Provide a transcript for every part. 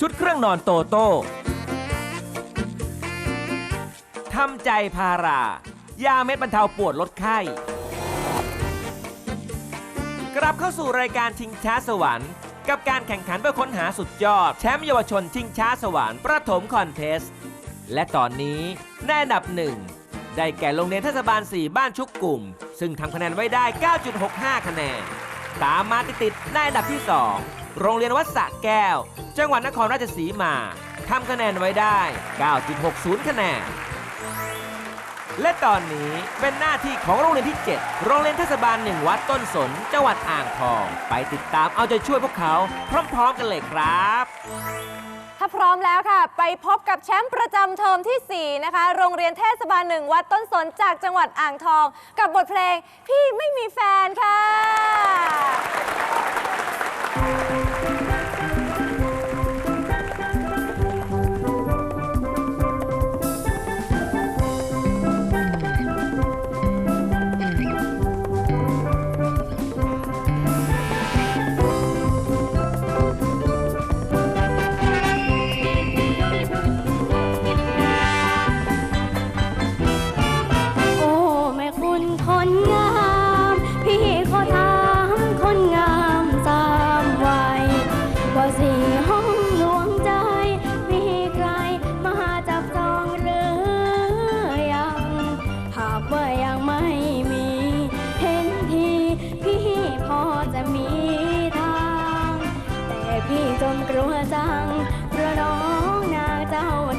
ชุดเครื่องนอนโตโต้ทำใจพารายาเม็ดบรรเทาปวดลดไข้ กลับเข้าสู่รายการชิงช้าสวรรค์ กับการแข่งขันเพื่อค้นหาสุดยอด แชมป์เยาวชนชิงช้าสวรรค์ประถมคอนเทสต์และตอนนี้ในอันดับหนึ่งได้แก่โรงเรียนเทศบาล 4 บ้านชุกกลุ่ม ซึ่งทำคะแนนไว้ได้ 9.65 คะแนน ตามมาติดๆในอันดับที่ 2 โรงเรียนวัดสะแก้ว จังหวัดนครราชสีมาทำคะแนนไว้ได้ 9.60 คะแนน และตอนนี้เป็นหน้าที่ของโรงเรียนที่ 7 โรงเรียนเทศบาลหนึ่งวัดต้นสน จังหวัดอ่างทอง ไปติดตามเอาใจช่วยพวกเขา พร้อม ๆ กันเลยครับ ถ้าพร้อมแล้วค่ะ ไปพบกับแชมป์ประจำเทอมทีสี่4 นะคะ โรงเรียนเทศบาลหนึ่งวัดต้นสนจากจังหวัดอ่างทอง กับบทเพลงพี่ไม่มีแฟนค่ะ โ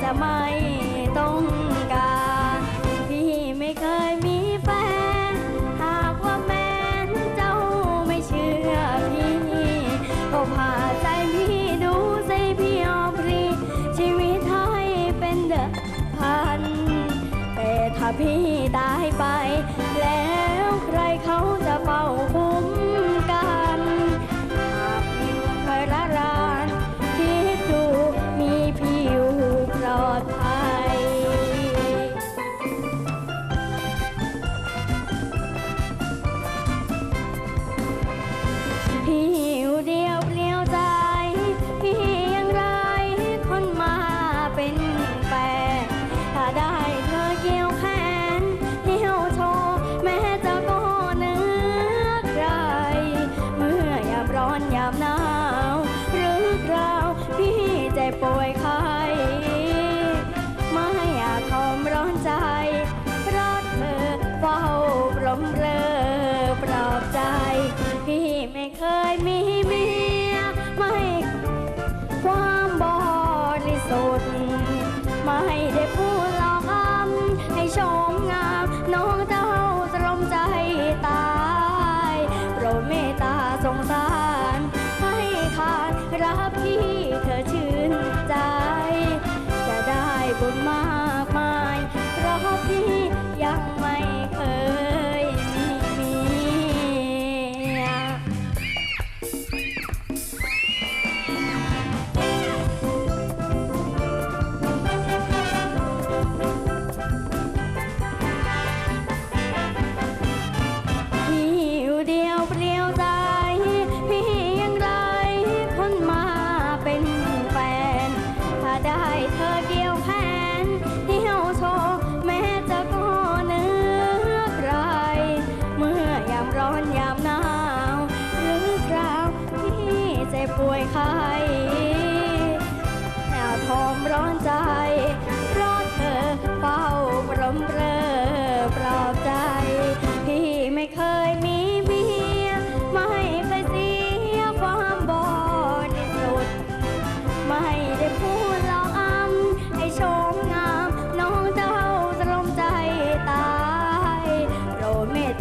จะไม่ต้อง เป็นแฟนถ้าได้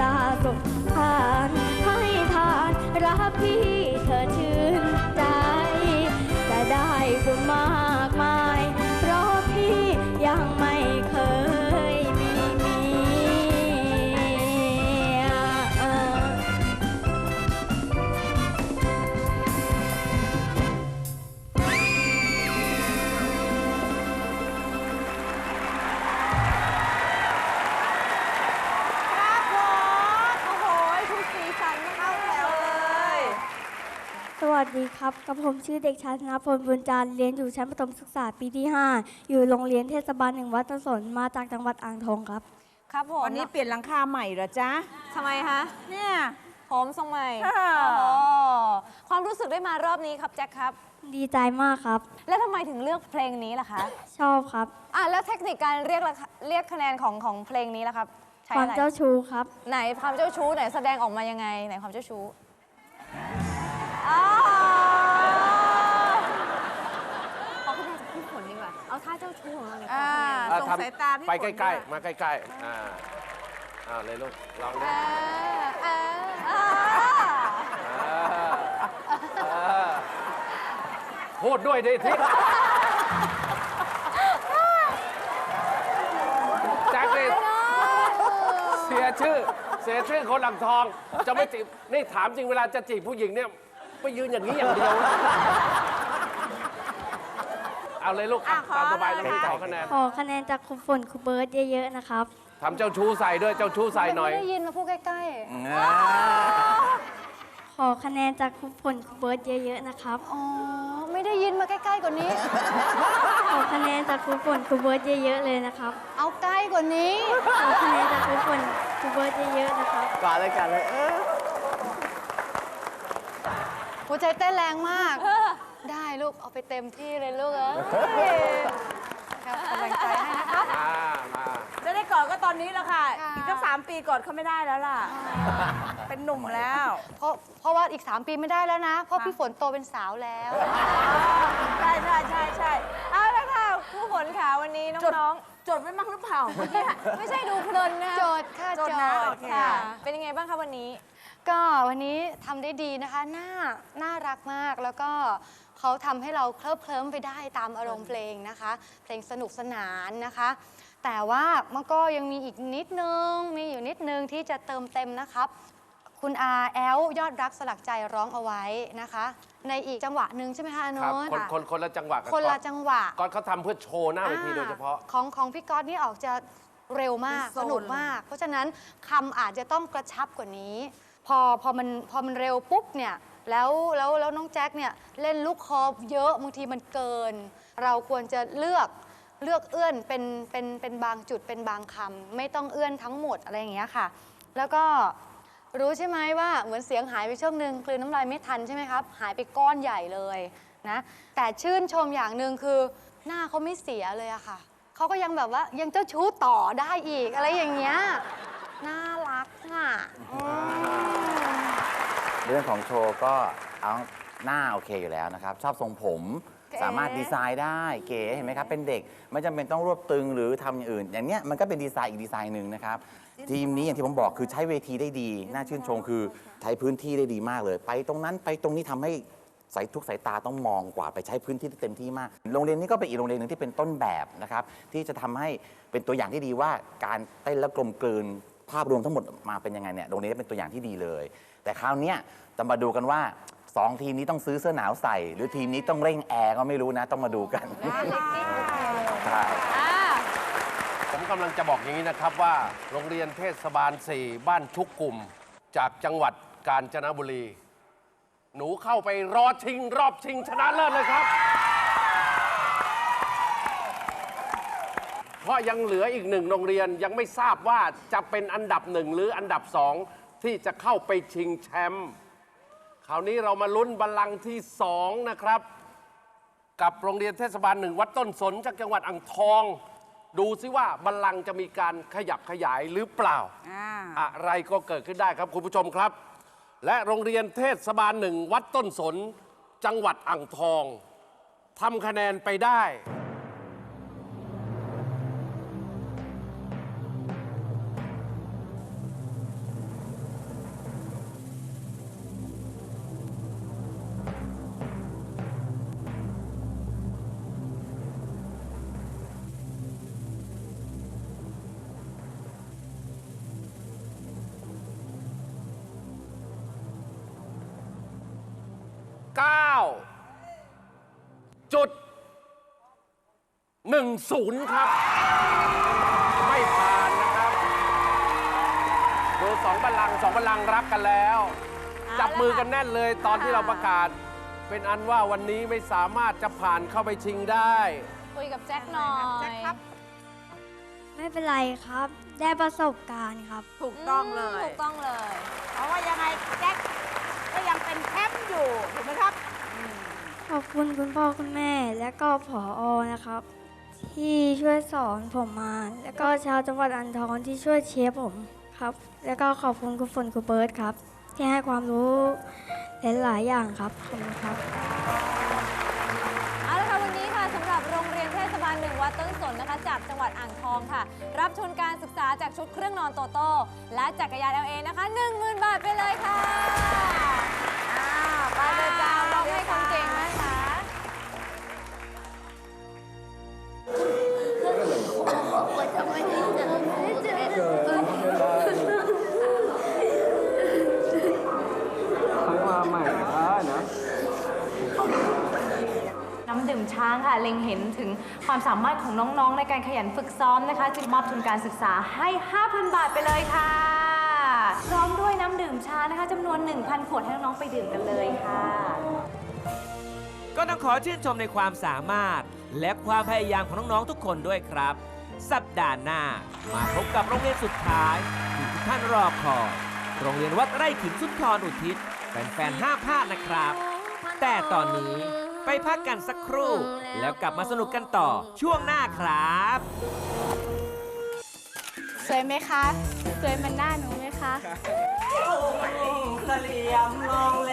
ตาสงสารให้ทานรับพี่เธอชื่น สวัสดีครับกับผมชื่อเด็กชายธนพลบุญจันทร์เรียนอยู่ชั้นประถมศึกษาปีที่ 5 อยู่โรงเรียนเทศบาลหนึ่งวัดต้นสนมาจากจังหวัดอ่างทองครับ ครับผมวันนี้เปลี่ยนหลังคาใหม่เหรอจ๊ะ ทำไมคะเนี่ยผมทรงใหม่ค่ะโอ้โหความรู้สึกได้มารอบนี้ครับแจ็คครับ ดีใจมากครับ แล้วทำไมถึงเลือกเพลงนี้ล่ะคะ ชอบครับอะแล้วเทคนิคการเรียกราคาเรียกคะแนนของของเพลงนี้ล่ะครับ ใช้ความอะไรเจ้าชู้ครับ ไหนความเจ้าชู้ไหนแสดงออกมายังไงไหนความเจ้าชู้อ๋อขอคะแนนจากพี่ฝนดีกว่า เอาท่าเจ้าชู้ของเราเนี่ยขอ อ่า คะแนน ส่งทำสายตาพี่ไปฝนใกล้ด้วยๆมาใกล้ๆอ่าอ่าเลยลูกลองดูเออเออเออเออพูดด้วยดิทิศแจ็คนี่เสียชื่อ เสียชื่อคนหลังทอง จะไม่จีบ นี่ถามจริงเวลาจะจีบผู้หญิงเนี่ย ไปยืนอย่างนี้อย่างเดียวนะ เอาเลยลูกอะอะขอตามสบายเลยน้องค่ะขอคะแนนขอคะแนนจากครูฝนครูเบิร์ตเยอะๆนะครับทำเจ้าชู้ใส่ด้วยเจ้าชู้ใส่หน่อย ไม่ได้ยินมาพูดใกล้ขอคะแนนจากครูฝนครูเบิร์ตเยอะๆนะครับๆ อ๋อ ไม่ได้ยินมาใกล้ๆกว่านี้ ขอคะแนนจากครูฝนครูเบิร์ตเยอะๆเลยนะครับเอาใกล้กว่านี้ ขอคะแนนจากครูฝนครูเบิร์ตเยอะๆนะครับก่อนเลยกันเลยเออหัวใจเต้นแรงมากได้ ลูกเอาไปเต็มที่เลยลูกเอ้ยครับกำลังใจให้นะคะมามาจะได้กอดก็ตอนนี้แล้วค่ะ ค่ะ อีกสักสามปีกอดเขาไม่ได้แล้วล่ะ เป็นหนุ่มแล้ว เพราะเพราะว่าอีก 3 ปีไม่ได้แล้วนะ เพราะพี่ฝนโตเป็นสาวแล้ว ใช่ใช่ใช่ใช่เอาละค่ะผู้ฝนค่ะวันนี้จดน้องจดไว้มั้งหรือเปล่าเมื่อกี้ๆไม่ใช่ดูเพลินนะโจทย์ค่ะโจทย์นะโอเค ค่ะ เป็นยังไงบ้างคะวันนี้ ก็วันนี้ทำได้ดีนะคะน่าน่ารักมากแล้วก็เขาทำให้เราเคลิบเคลิ้มไปได้ตามอารมณ์เพลงนะคะ เพลงสนุกสนานนะคะ แต่ว่ามันก็ยังมีอีกนิดนึง มีอยู่นิดนึงที่จะเติมเต็มนะครับ คุณอาแอลยอดรักสลักใจร้องเอาไว้นะคะ ในอีกจังหวะหนึ่งใช่ไหมคะอนุครับนคนคนคนละจังหวะกับคนละก๊อตจังหวะ ก๊อตเขาทำเพื่อโชว์หน้าเวทีโดยเฉพาะอ่ของของพี่ก๊อตนี่ออกจะเร็วมาก เป็นโซสนนุกมาก เพราะฉะนั้นคำอาจจะต้องกระชับกว่านี้ พอพอมันพอมันเร็วปุ๊บเนี่ยแล้วแล้วแล้วน้องแจ็คเนี่ยเล่นลูกคอเยอะบางทีมันเกิน เราควรจะเลือกเลือกเอื้อนเป็นเป็นเป็นบางจุดเป็นบางคำไม่ต้องเอื้อนทั้งหมดอะไรอย่างเงี้ยค่ะ แล้วก็รู้ใช่ไหมว่าเหมือนเสียงหายไปช่วงหนึ่งกลืนน้ำลายไม่ทันใช่ไหมครับ หายไปก้อนใหญ่เลยนะแต่ชื่นชมอย่างหนึ่งคือ หน้าเขาไม่เสียเลยอะค่ะเขาก็ยังแบบว่ายังเจ้าชู้ต่อได้อีกอะไรอย่างเงี้ยน่าร กอะอืมเรื่องของโชว์ก็เอาหน้าโอเคอยู่แล้วนะครับ ชอบทรงผมเก๋สามารถดีไซน์ได้เก๋เห็นไหมครับ เป็นเด็กไม่จำเป็นต้องรวบตึงหรือทำอย่างอื่น อย่างเนี้ยมันก็เป็นดีไซน์อีกดีไซน์หนึ่งนะครับ ทีมนี้อย่างที่ผมบอกคือใช้เวทีได้ดี น่าชื่นชมคือใช้พื้นที่ได้ดีมากเลย ไปตรงนั้นไปตรงนี้ทำให้สายทุกสายตาต้องมองกว่าไปใช้พื้นที่ที่เต็มที่มาก โรงเรียนนี้ก็เป็นอีกโรงเรียนหนึ่งที่เป็นต้นแบบนะครับที่จะทำให้เป็นตัวอย่างที่ดีว่าการเต้นและกลมกลืน ภาพรวมทั้งหมดมาเป็นยังไงเนี่ยโรงเรียนนี้เป็นตัวอย่างที่ดีเลย แต่คราวเนี้ยจะมาดูกันว่าสองทีมนี้ต้องซื้อเสื้อหนาวใส่ หรือทีมนี้ต้องเร่งแอร์ก็ไม่รู้นะ ต้องมาดูกันใช่ผมกำลังจะบอกอย่างนี้นะครับว่า โรงเรียนเทศบาล 4 บ้านชุกกลุ่ม จากจังหวัดกาญจนบุรี หนูเข้าไปรอชิงรอบชิงชนะเลิศเลยครับ เพราะยังเหลืออีกหนึ่งโรงเรียนยังไม่ทราบว่าจะเป็นอันดับหนึ่งหรืออันดับสองที่จะเข้าไปชิงแชมป์คราวนี้เรามาลุ้นบัลลังก์ที่สองนะครับ กับโรงเรียนเทศบาลหนึ่งวัดต้นสนจากจังหวัดอ่างทอง ดูซิว่าบัลลังก์จะมีการขยับขยายหรือเปล่า อ่าอะไรก็เกิดขึ้นได้ครับคุณผู้ชมครับ และโรงเรียนเทศบาลหนึ่งวัดต้นสน จังหวัดอ่างทองทำคะแนนไปได้ จุด10ครับ ไม่ผ่านนะครับ ดูสองบัลลังก์สองบัลลังก์รักกันแล้วอจับเอาละมือค่ะกันแน่นเลยตอนที่ค่ะเราประกาศ เป็นอันว่าวันนี้ไม่สามารถจะผ่านเข้าไปชิงได้ คุยกับแจ็คหน่อย แจ็คครับ ไม่เป็นไรครับ ได้ประสบการณ์ครับ ถูกต้องเลย ถูกต้องเลย เพราะว่ายังไงแจ็คก็ยังเป็นแชมป์อยู่ถูกไหมครับข อบคุณคุณพ่อคุณแม่และก็ผออนะครับ ที่ช่วยสอนผมมา แล้วก็ชาวจังหวัดอ่างทองที่ช่วยเชียร์ผมครับ แล้วก็ขอบคุณคุณฝนคุณเบิร์ตครับ ที่ให้ความรู้หลายๆอย่างครับขอบคุณครับเอาละค่ะวันนี้ค่ะสำหรับโรงเรียนเทศบาลหนึ่งวัดต้นสนนะคะจากจังหวัดอ่างทองค่ะ รับทุนการศึกษาจากชุดเครื่องนอนโตโต้และจักรยาน LA นะคะ 10,000 บาทไปเลยค่ะ ความสามารถของน้องๆ ในการขยันฝึกซ้อมนะคะ จึงมอบทุนการศึกษาให้ 5,000 บาทไปเลยค่ะ พร้อมด้วยน้ำดื่มชานะคะจำนวน 1,000 ขวดให้น้องๆ ไปดื่มกันเลยค่ะ ก็ต้องขอชื่นชมในความสามารถ และความพยายามของน้องๆ ทุกคนด้วยครับ สัปดาห์หน้า มาพบกับโรงเรียนสุดท้ายที่ทุกท่านรอคอยโรงเรียนวัดไร่ขิงสุนทรอุทิศแฟนๆห้ามพลาดนะครับ แต่ตอนนี้ ไปพักกันสักครู่ แล้วกลับมาสนุกกันต่อช่วงหน้าครับ สวยไหมคะ สวยเหมันหน้าหนูไหมคะเสลียมลองเล